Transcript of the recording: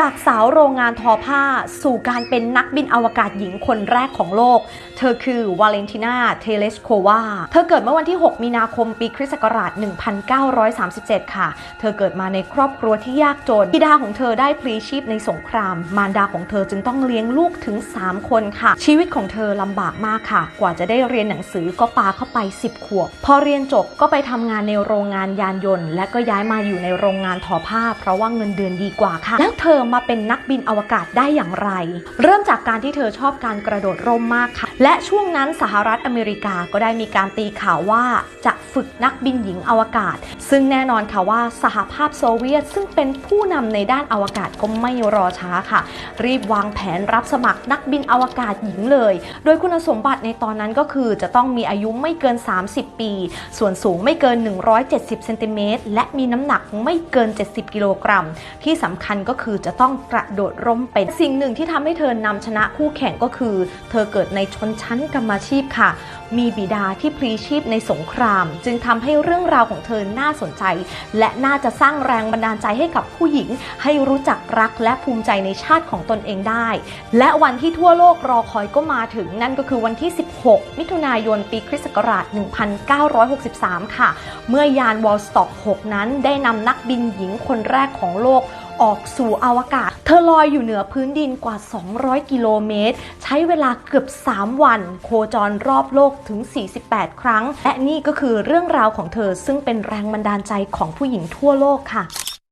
จากสาวโรงงานทอผ้า สู่การเป็นนักบินอวกาศหญิงคนแรกของโลก เธอคือวาเลนตินา เทเลสโควา เธอเกิดเมื่อวันที่ 6 มีนาคมปีคริสต์ศักราช 1937 ค่ะ เธอเกิดมาในครอบครัวที่ยากจนบิดาของเธอได้พลีชีพในสงคราม มารดาของเธอจึงต้องเลี้ยงลูกถึง 3 คนค่ะ ชีวิตของเธอลำบากมากค่ะ กว่าจะได้เรียนหนังสือก็ปาเข้าไป 10 ขวบ พอเรียนจบก็ไปทำงานในโรงงานยานยนต์ และก็ย้ายมาอยู่ในโรงงานทอผ้า เพราะว่าเงินเดือนดีกว่าค่ะ แล้วเธอมาเป็นนักบินอวกาศได้อย่างไร เริ่มจากการที่เธอชอบการกระโดดร่มมากค่ะ และช่วงนั้นสหรัฐอเมริกาก็ได้มีการตีข่าวว่าจะฝึกนักบินหญิงอวกาศ ซึ่งแน่นอนค่ะว่าสหภาพโซเวียต ซึ่งเป็นผู้นำในด้านอวกาศก็ไม่รอช้าค่ะ รีบวางแผนรับสมัครนักบินอวกาศหญิงเลย โดยคุณสมบัติในตอนนั้นก็คือจะต้องมีอายุไม่เกิน 30 ปี ส่วนสูงไม่เกิน 170เซนติเมตรและมีน้ำหนักไม่เกิน 70 กิโลกรัม ที่สำคัญก็คือจะต้องกระโดดร่มเป็นสิ่งหนึ่งที่ทำให้เธอนำชนะคู่แข่งก็คือ เธอเกิดในชนชั้นกรรมาชีพค่ะ มีบิดาที่พลีชีพในสงคราม จึงทำให้เรื่องราวของเธอน่าสนใจ และน่าจะสร้างแรงบันดาลใจให้กับผู้หญิง ให้รู้จักรักและภูมิใจในชาติของตนเองได้ และวันที่ทั่วโลกรอคอยก็มาถึงนั่นก็คือวันที่ 16 มิถุนายนปีคริสต์ศักราช 1963 ค่ะ เมื่อยานวอลสต็อก 6 นั้นได้นำนักบินหญิงคนแรกของโลก ออกสู่อวกาศ เธอลอยอยู่เหนือพื้นดินกว่า 200 กิโลเมตร ใช้เวลาเกือบ 3 วัน โคจรรอบโลกถึง 48 ครั้ง และนี่ก็คือเรื่องราวของเธอซึ่งเป็นแรงบันดาลใจของผู้หญิงทั่วโลกค่ะ